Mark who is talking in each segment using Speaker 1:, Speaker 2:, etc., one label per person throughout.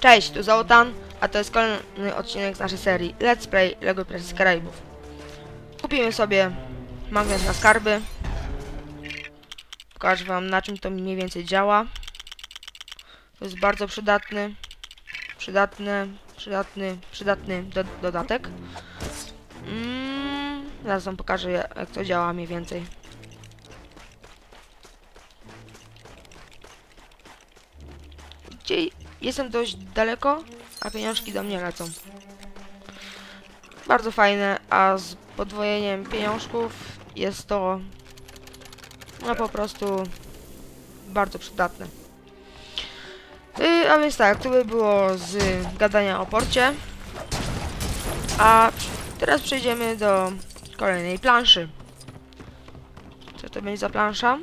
Speaker 1: Cześć, tu Zoltan, a to jest kolejny odcinek z naszej serii Let's Play LEGO Pirates z Karaibów. Kupimy sobie magnes na skarby. Pokażę wam na czym to mniej więcej działa. To jest bardzo przydatny, przydatny, przydatny, przydatny do, dodatek. Mm, zaraz wam pokażę jak to działa mniej więcej. Gdzie jestem dość daleko, a pieniążki do mnie lecą. Bardzo fajne, a z podwojeniem pieniążków jest to no po prostu bardzo przydatne. Yy, a więc tak, to by było z gadania o porcie. A teraz przejdziemy do kolejnej planszy. Co to będzie za plansza?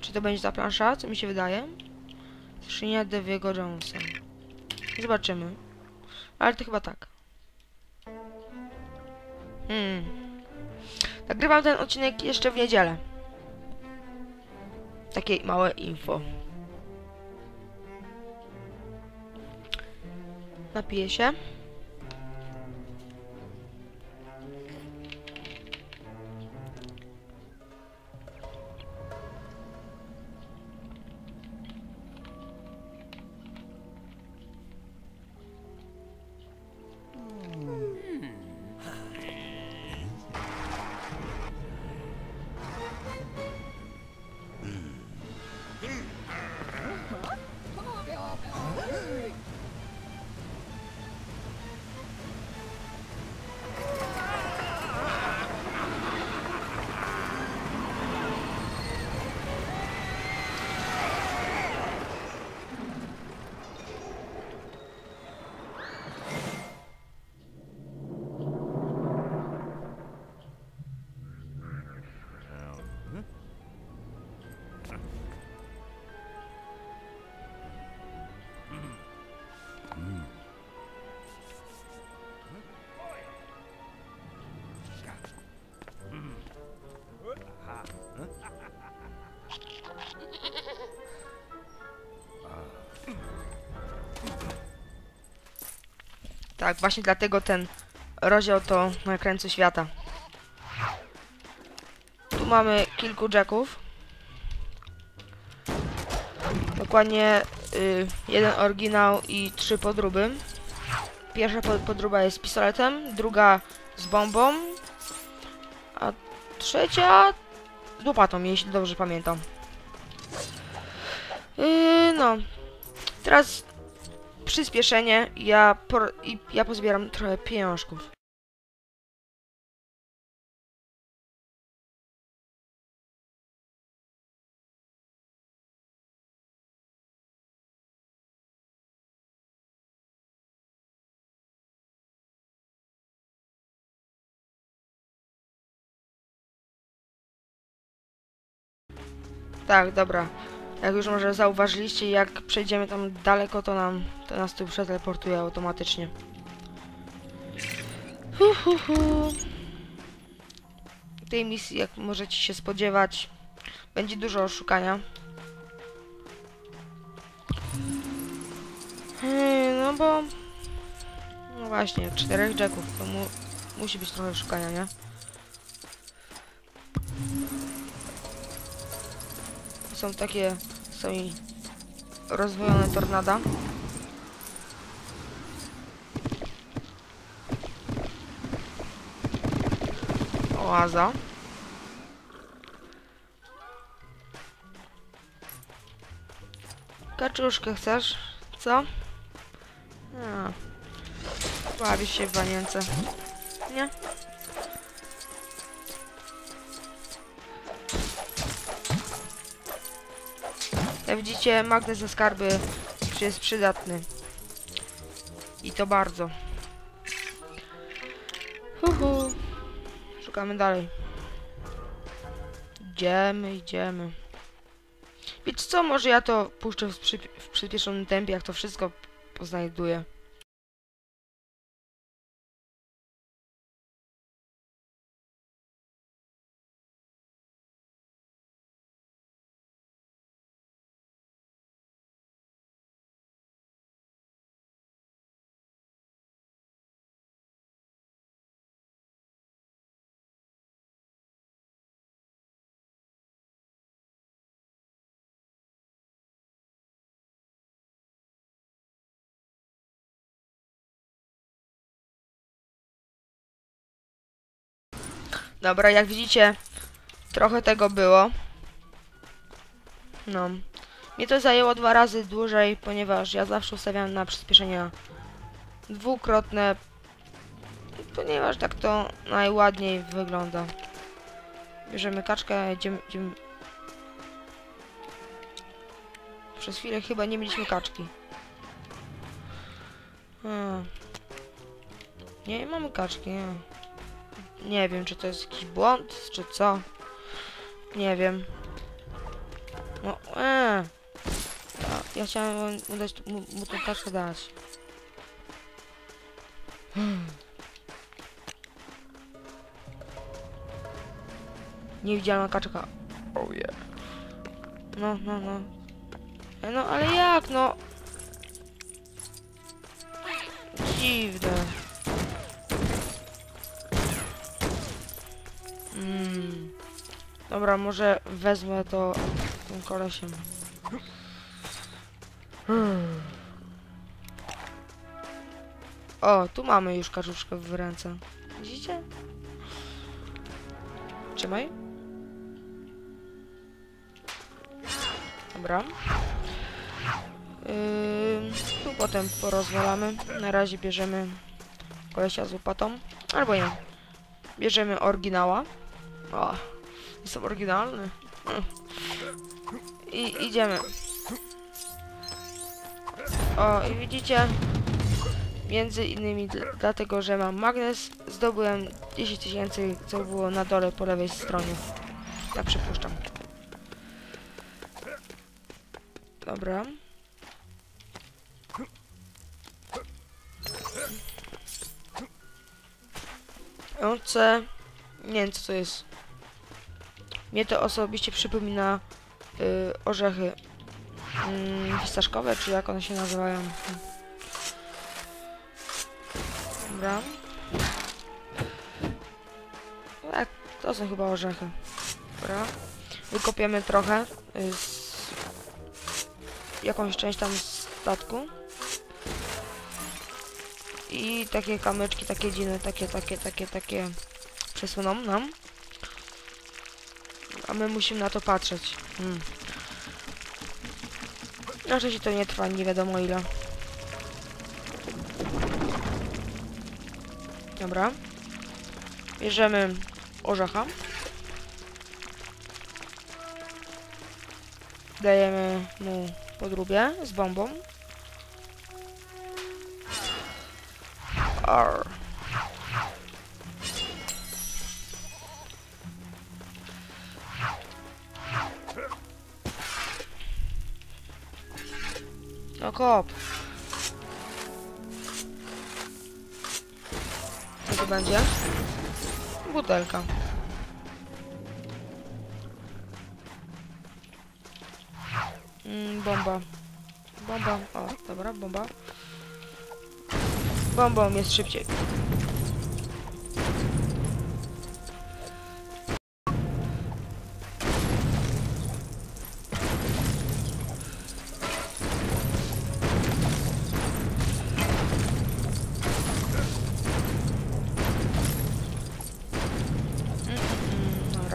Speaker 1: Czy to będzie za plansza? Co mi się wydaje? Skrzynia Deviego Jonesa. Zobaczymy. Ale to chyba tak. Hmm. Nagrywam ten odcinek jeszcze w niedzielę. Takie małe info. Napiję się. Tak, właśnie dlatego ten rozdział to na krańcu świata. Tu mamy kilku jacków. Dokładnie y, jeden oryginał i trzy podróby. Pierwsza po- podróba jest z pistoletem, druga z bombą, a trzecia z łopatą, jeśli dobrze pamiętam. Yy, no, teraz przyspieszenie, ja, por, i ja pozbieram trochę pieniążków. Tak, dobra. Jak już może zauważyliście, jak przejdziemy tam daleko, to nam to nas tu przeteleportuje automatycznie. Hu, hu, hu. Tej misji, jak możecie się spodziewać, będzie dużo oszukania. Hmm, no bo... No właśnie, czterech jacków, to mu, musi być trochę szukania, nie? Są takie... Są i rozwojone tornada. Oaza. Kaczuszkę chcesz? Co? A. Bawisz się w wanience. Nie? Jak widzicie, magnes za skarby jest przydatny. I to bardzo. Huhu. Szukamy dalej. Idziemy, idziemy. Wiecie co, może ja to puszczę w, przy, w przyspieszonym tempie, jak to wszystko poznajduję. Dobra, jak widzicie, trochę tego było. No. Mnie to zajęło dwa razy dłużej, ponieważ ja zawsze ustawiam na przyspieszenia dwukrotne, ponieważ tak to najładniej wygląda. Bierzemy kaczkę, idziemy, idziemy. Przez chwilę chyba nie mieliśmy kaczki. Nie, nie mamy kaczki, nie. Nie wiem, czy to jest jakiś błąd, czy co. Nie wiem. No, eee. Ja, ja chciałem mu, dać, mu, mu tą kaczkę dać. Hmm. Niewidzialna kaczka. Oh yeah. No, no, no. E, No, ale jak, no? Dziwne. Mm. Dobra, może wezmę to tym kolesiem. O, tu mamy już kaczuszkę w ręce. Widzicie? Trzymaj. Dobra. Ym, tu potem porozwalamy. Na razie bierzemy kolesia z łopatą. Albo nie. Bierzemy oryginała. O, jestem oryginalny. I idziemy. O, i widzicie, między innymi dl- dlatego, że mam magnes, zdobyłem 10 tysięcy, co było na dole po lewej stronie. Tak przypuszczam. Dobra. OC. Nie wiem co to jest. Mnie to osobiście przypomina y, orzechy mm, fistaszkowe, czy jak one się nazywają. Dobra. Tak, to są chyba orzechy. Dobra. Wykopiemy trochę y, z jakąś część tam statku. I takie kamyczki, takie dziny, takie, takie, takie, takie przesuną nam. A my musimy na to patrzeć. Hmm. Raczej się to nie trwa, nie wiadomo ile. Dobra. Bierzemy orzecha. Dajemy mu podróbę z bombą. Arr. No kop. Co to będzie? Butelka. Mm, bomba. Bomba. O, dobra, bomba. Bombą jest szybciej.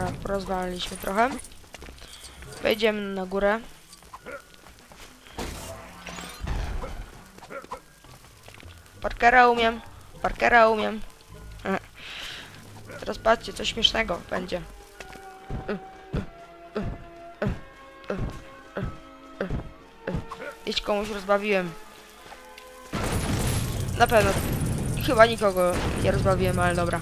Speaker 1: Dobra, porozwaliliśmy trochę. Wejdziemy na górę. Parkera umiem. Parkera umiem. Teraz patrzcie, coś śmiesznego będzie. Jeśli komuś rozbawiłem. Na pewno. Chyba nikogo nie rozbawiłem, ale dobra.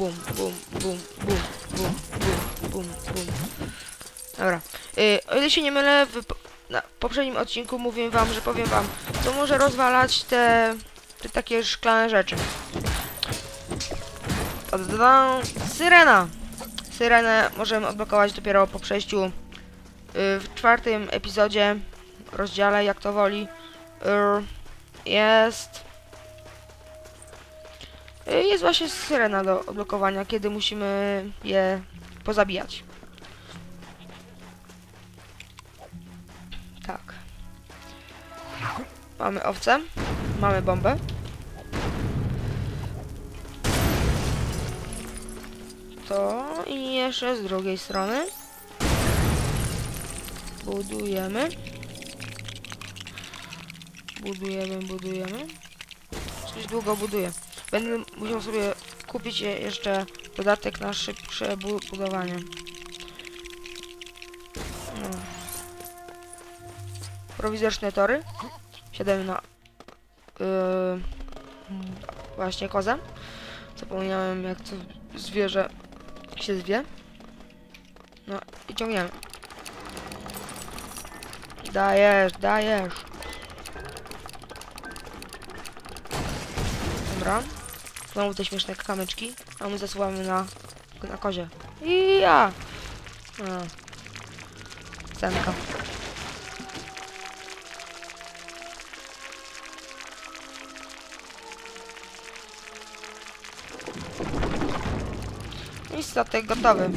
Speaker 1: Bum, bum, bum, bum, bum, bum, bum, bum. Dobra. Y, o ile się nie mylę, w na poprzednim odcinku mówiłem wam, że powiem wam, co może rozwalać te, te takie szklane rzeczy. Ta-da-da! Syrena! Syrenę możemy odblokować dopiero po przejściu y, w czwartym epizodzie, rozdziale, jak to woli. Y, jest... Y, jest właśnie syrena do odblokowania, kiedy musimy je pozabijać. Tak. Mamy owce, mamy bombę. To i jeszcze z drugiej strony budujemy. Budujemy, budujemy. Coś długo buduję. Będę musiał sobie kupić je- jeszcze dodatek na szybsze bu budowanie. No. Prowizoryczne tory. Siadamy na... Yy, właśnie kozę. Zapomniałem jak to zwierzę się zwie. No i ciągniemy. Dajesz, dajesz. Znowu te śmieszne kamyczki. A my zasuwamy na, na kozie. I ja. A. Cenka. I statek gotowy.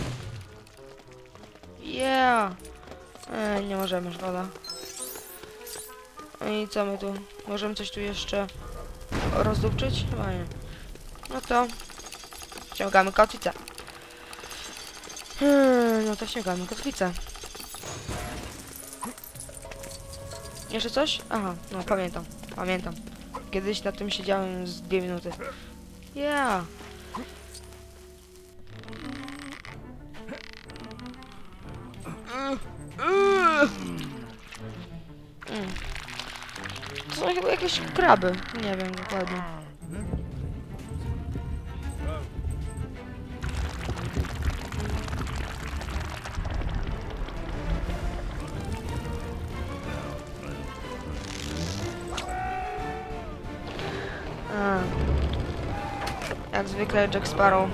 Speaker 1: Yeah. E, nie możemy, szkoda. I co my tu? Możemy coś tu jeszcze rozdupczyć? Chyba nie. No to ściągamy kotwicę. Hmm, no to ściągamy kotwicę. Jeszcze coś? Aha, no pamiętam, pamiętam. Kiedyś na tym siedziałem z dwie minuty. Yeah. Mm. To są chyba jakieś kraby. Nie wiem dokładnie. Jak zwykle Jack Sparrow.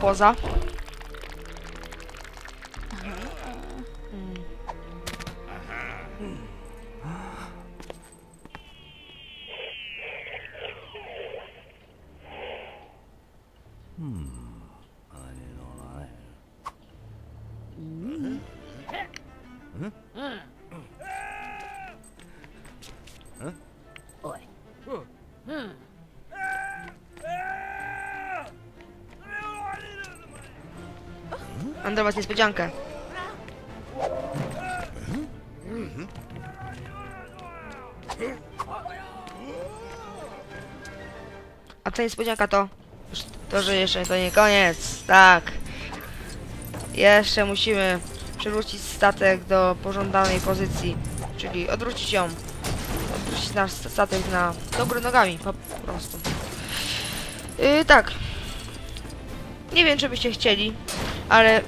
Speaker 1: Poza. Dla was niespodziankę. A ta niespodzianka to... To, że jeszcze to nie koniec. Tak. Jeszcze musimy przywrócić statek do pożądanej pozycji. Czyli odwrócić ją. Odwrócić nasz statek na do góry nogami. Po prostu. Yy, tak. Nie wiem, czy byście chcieli, ale